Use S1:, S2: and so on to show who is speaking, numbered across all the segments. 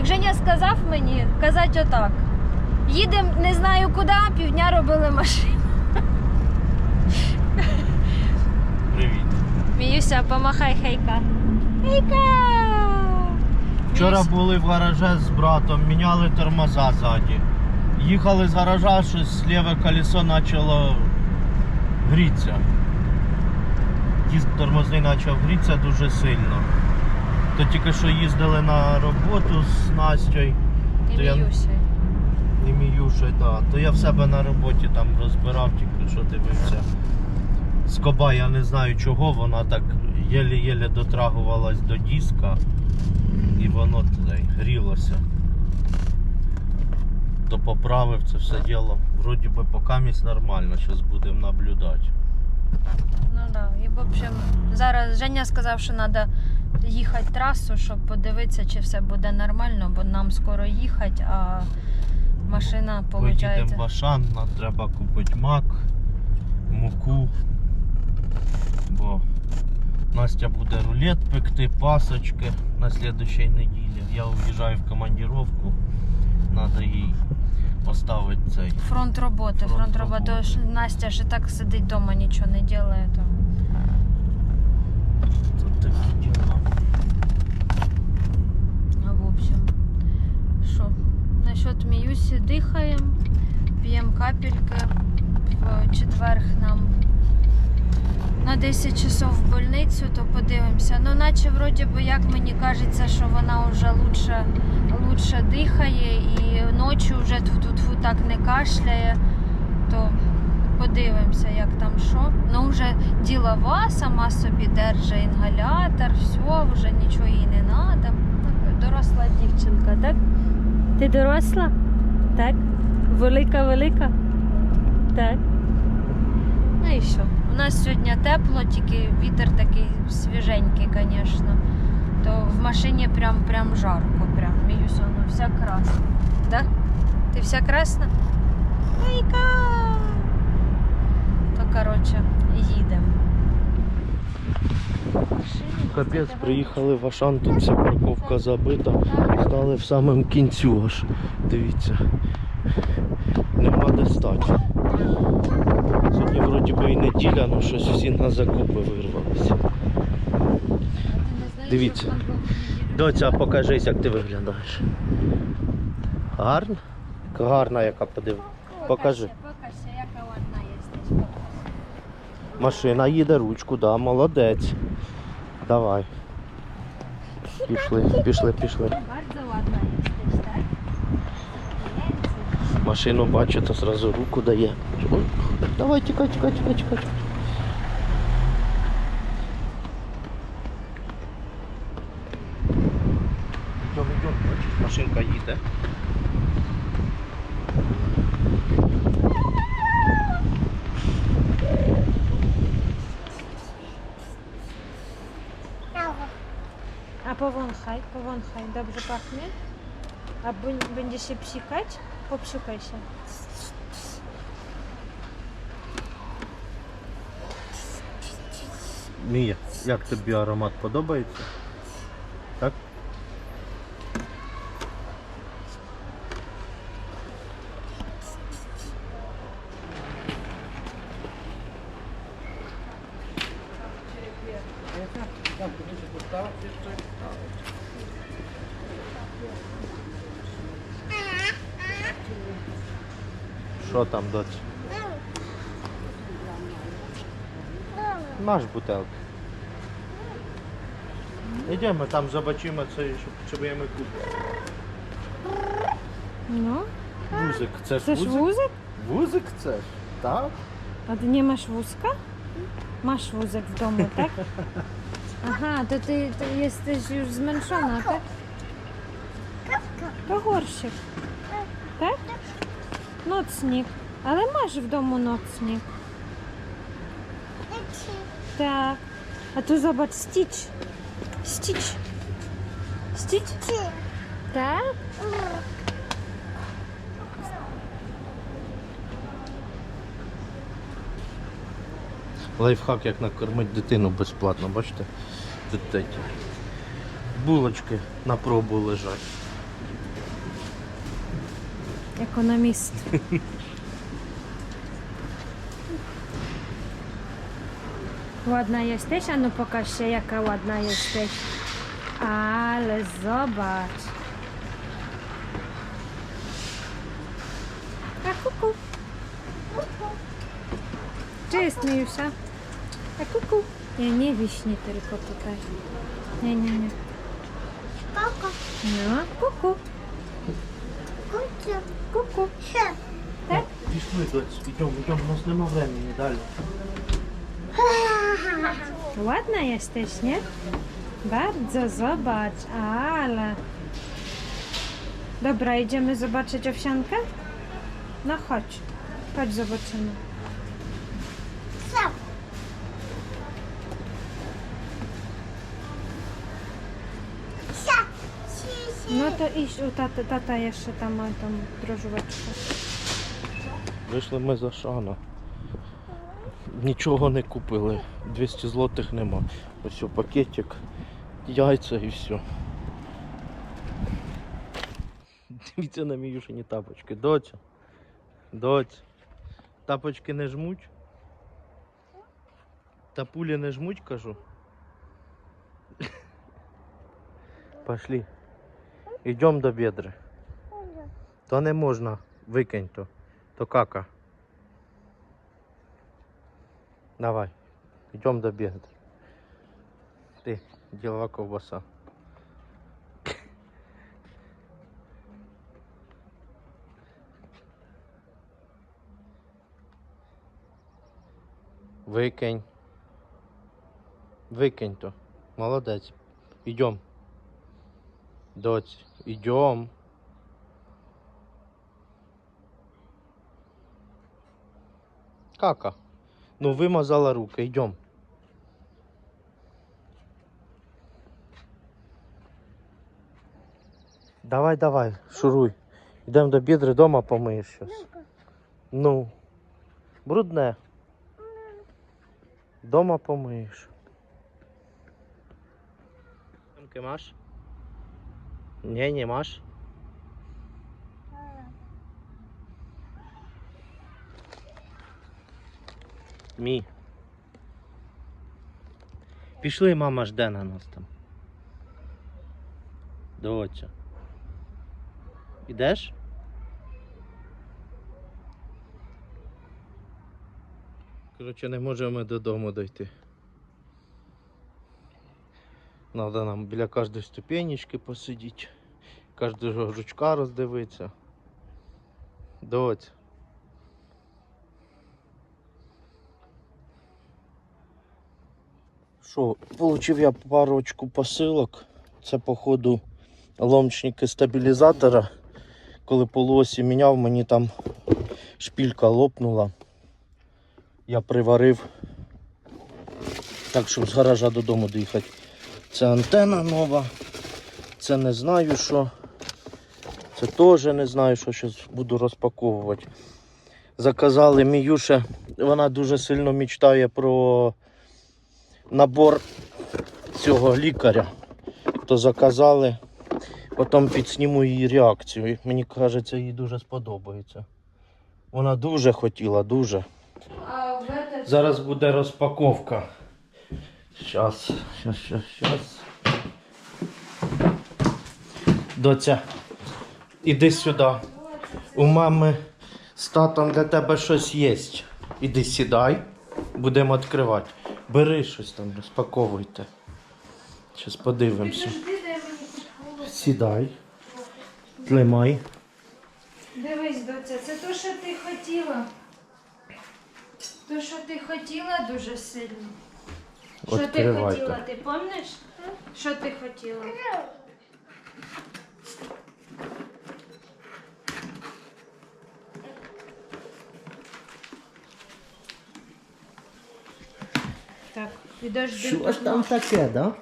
S1: Як Женя сказав мені, казати отак. Їдемо не знаю куди, півдня робили машину.
S2: Привіт.
S1: Міюся, помахай хейка. Хейка!
S2: Вчора були в гараже з братом, міняли тормоза ззаді. Їхали з гаража, щось ліве колесо почало грітися. Диск тормозний почав грітися дуже сильно. То тільки що їздили на роботу з Настю
S1: І
S2: то я- і да. то я в себе на роботі там розбирав, тільки що дивився. Скоба, я не знаю чого, вона так єле-єле дотрагувалась до диска і воно туди грілося. То поправив це все діло. Вроді би покамість нормально, зараз будемо наблюдати.
S1: Ну да. І в общем, зараз Женя сказав, що треба їхати трасу, щоб подивитися, чи все буде нормально, бо нам скоро їхати, а машина виходить.
S2: Поїдемо в Ашан, нам треба купити мак, муку. Бо Настя буде рулет пекти, пасочки на слідущій неділі. Я уїжджаю в командировку, треба їй поставити цей.
S1: Фронт роботи,
S2: Фронт
S1: фронт, роботи.
S2: роботи.
S1: Настя ж і так сидить вдома, нічого не робить. То...
S2: Тут такі діла.
S1: А, В общем, що? Насчет Міюсі дихаємо, п'ємо капельки. В четверг нам на 10 часов в больницю, то подивимося. Ну, наче вроді би, як мені кажеться, що вона вже лучше, лучше дихає і ночі вже тфу-тфу так не кашляє, то подивимося, як там що. Ну, вже ділова, сама собі держить інгалятор, все, вже нічого їй не треба. Доросла дівчинка, так? Ти доросла? Так? Велика, велика? Так. Ну і що? У нас сьогодні тепло, тільки вітер такий свіженький, звісно. То в машині прям, прям жарко, прям. Міюся, ну вся красна. Да? Ти вся красна? Майка! То, коротше, їдемо.
S2: Капець, приїхали в Ашан, тут вся парковка забита. Стали в самому кінцю аж. Дивіться. Нема де стати. Сьогодні вроді би і неділя, але щось всі на закупи вирвалися. Дивіться. Доця, покажись, як ти виглядаєш. Гарна? Гарна яка подиви. Покажи.
S1: Покажи, яка вона є.
S2: Машина їде ручку, да, молодець. Давай. Пішли, пішли, пішли. Машину бачу, то зразу руку дає. Ой, Давай, тікай, тікай, тікай, тікай. Машинка їде.
S1: A powąchaj, powąchaj, dobrze pachnie? A b- będzie się psikać? Popsikaj się.
S2: Мія, як тобі аромат подобається? Що там, доць? Masz butelkę. Jedziemy tam, zobaczymy co jeszcze potrzebujemy kupić.
S1: No,
S2: Wózek, chcesz
S1: chcesz
S2: wózek?
S1: wózek?
S2: Wózek chcesz, tak?
S1: A ty nie masz wózka? Masz wózek w domu, tak? Aha, to ty to jesteś już zmęczona, tak? To gorszyk. Tak? Ale masz w domu nocnik. Tak. A tu zobacz, Stitch. Stitch. Stitch? Tak?
S2: Лайфхак, як накормити дитину безплатно, бачите? Тут такі булочки на пробу лежать.
S1: Ekonomist. ładna jesteś? Anu, no, pokaż się, jaka ładna jesteś. Ale zobacz. A kuku. Czy jest Miusza? A kuku. Nie, nie wiśnie tylko tutaj. Nie, nie, nie.
S3: Kuku.
S1: No, kuku.
S3: Kucu,
S1: kuku,
S3: się.
S1: Tak?
S2: Widzisz, mydlec, idą, idą nocne mowlenie, nie dalej.
S1: Ładna jesteś, nie? Bardzo, zobacz, ale... Dobra, idziemy zobaczyć owsiankę? No chodź, chodź zobaczymy.
S3: Си.
S1: No to iść u taty, tata jeszcze tam ma tą.
S2: Вийшли ми за шана. Нічого не купили. 200 злотих нема. Ось пакетик, яйця і все. Дивіться на мій юшині тапочки. Доця. Доця. Тапочки не жмуть. Тапулі не жмуть, кажу. Пошли. Йдемо до бедри. То не можна. Викинь то. То кака. Давай. Идем до бедра. Ты, делова ковбаса. Викинь. Викинь то. Молодець. Ідем. Доць, ідем. Кака. Ну, вимазала руки, йдем. Давай, давай, шуруй. Йдемо до бідри, дома помиєш щось. Ну. Брудне. Дома помиєш. Ямки Ні, не маш. Мій. Пішли, мама жде на нас там. Доця. Ідеш? Коротше, не можемо додому дойти. Надо нам біля кожної ступенечки посидіти, кожного жучка роздивитися. Доць. Що, получив я парочку посилок. Це, походу, ломчники стабілізатора. Коли полуосі міняв, мені там шпілька лопнула. Я приварив. Так, щоб з гаража додому доїхати. Це антена нова. Це не знаю що. Це теж не знаю, що зараз буду розпаковувати. Заказали Міюше, вона дуже сильно мечтає про набор цього лікаря. То заказали, потім підсніму її реакцію. Мені кажеться, їй дуже сподобається. Вона дуже хотіла, дуже. Зараз буде розпаковка. Щас, щас, щас, щас. Доця, іди сюди. У мами з татом для тебе щось є. Іди сідай, будемо відкривати. Бери щось там, розпаковуйте. Зараз подивимося. Сідай. Тримай.
S1: Дивись, доця, це то, що ти хотіла. То, що ти хотіла дуже сильно. Що ти хотіла, ти пам'ятаєш? Що ти хотіла? Так, підожди.
S2: Що ж там таке, да?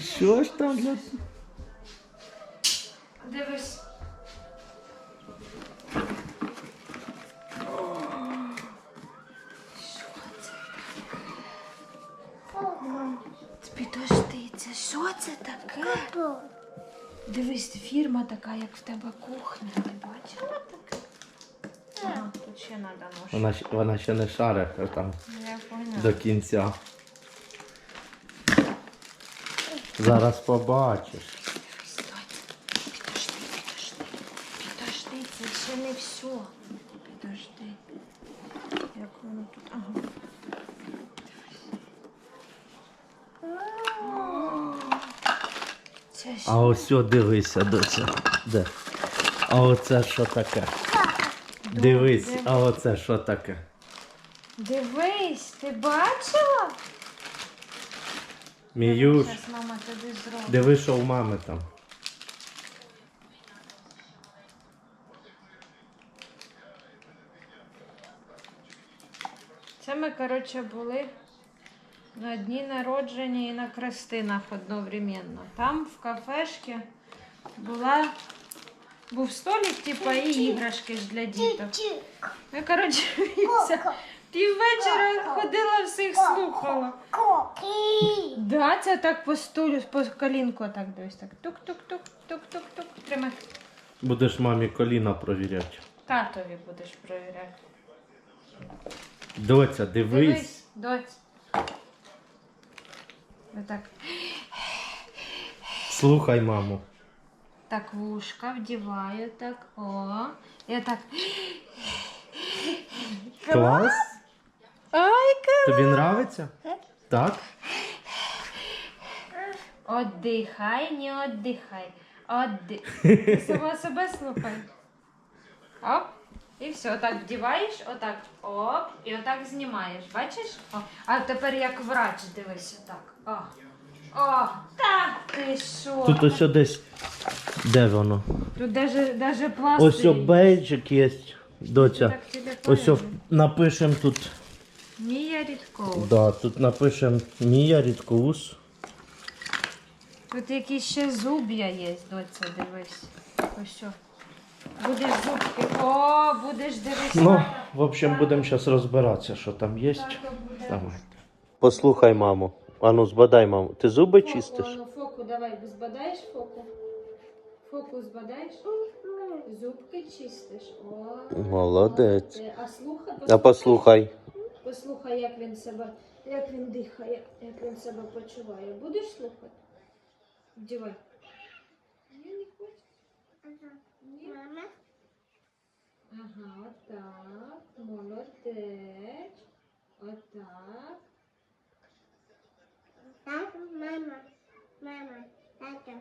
S2: Що ж там для...
S1: Підожди, це що це таке? Дивись, фірма така, як в тебе кухня. Ти бачила таке? Ага, тут ще треба нож.
S2: Вона, щ- вона ще не шарить там
S1: Я поняла.
S2: до кінця. Зараз побачиш.
S1: Стой. Підожди, підожди. Підожди, це ще не все. Підожди. Як воно тут? Ага. Це ще.
S2: А ось о, дивися, доця. Де? А оце що таке? Дивись, а оце що таке?
S1: Дивись, ти бачила?
S2: Міюш,
S1: Зараз мама тобі зробить.
S2: диви, що в мами там.
S1: Це ми, коротше, були на дні народження і на крестинах одновременно. Там в кафешці була, був столик, типа, і іграшки ж для діток. Я, коротше, Віця піввечора ходила всіх слухала. Да, це так по столю, по колінку так дивись. Так тук-тук-тук, тук-тук-тук. Тримай.
S2: Будеш мамі коліна провіряти.
S1: Татові будеш перевіряти.
S2: Доця, дивись.
S1: доць. Отак.
S2: Слухай, маму.
S1: Так, вушка вдіваю, так, о. І так.
S2: Клас?
S1: Ай,
S2: Тобі нравиться? Так?
S1: Отдихай, не отдихай. Отди... Ти сама себе слухай. Оп. І все, отак вдіваєш, отак, оп, і отак знімаєш. Бачиш? О. А тепер як врач дивись, отак. О. О, так ти що?
S2: Тут ось десь. Де воно?
S1: Тут даже, даже пластир.
S2: Ось о бейджик є. Доця. Ось о
S1: правильно.
S2: напишем тут.
S1: Мія Рідкова.
S2: Да, тут напишем Мія Рідкоус.
S1: Тут якісь ще зуб'я є, доця, дивись. Ось що. Будеш зубки. О, будеш дивись.
S2: Ну, в общем, будемо зараз розбиратися, що там є.
S1: Тато буде.
S2: Давай. Послухай, маму. Ану, збадай, маму. Ти зуби
S1: Фоку,
S2: чистиш?
S1: ану, фоку, давай, збадаєш фоку? Фоку збадаєш? Зубки чистиш. О,
S2: Молодець.
S1: А слухай,
S2: А послухай.
S1: Послухай, як він себе, як він дихає, як він себе почуває. Будеш слухати? Вдівай. Ні, не хочу.
S3: Мама.
S1: Ага, отак. Молодець. Отак.
S3: Так, мама. Мама. Тато.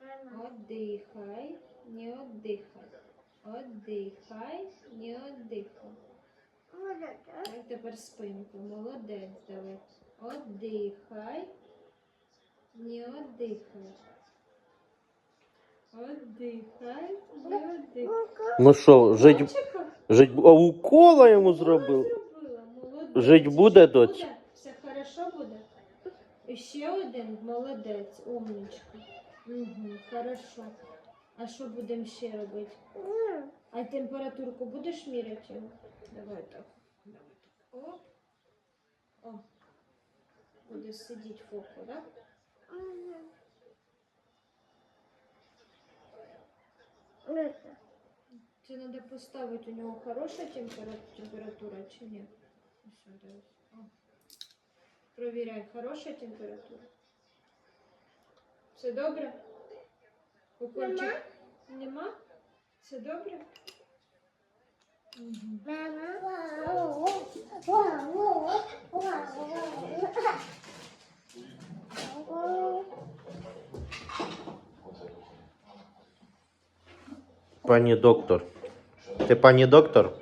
S3: Мама.
S1: Отдихай, не отдихай. Отдихай, не отдихай. Так, тепер спинку. Молодець, давай. Отдихай, не отдихай. Отдихай, не отдихай.
S2: Ну що, жить, жить, а укола йому зробив. Жить буде, доць?
S1: Все хорошо буде? І ще один молодець, умничка. Угу, хорошо. А що будемо ще робити?
S3: М.
S1: А температурку будеш міряти його? Давай так. Давай так. О. О. Буде сидіти фоку, так?
S3: Мгм. Это.
S1: Це треба поставити у нього хороша темпера- температура чи ні? Все, дивись. О. Провіряй, хороша температура. Все добре? Укольчик? Нема? Все добре? Угу.
S3: Мама. Вау. Вау. Вау.
S2: Пані доктор. Ти пані доктор?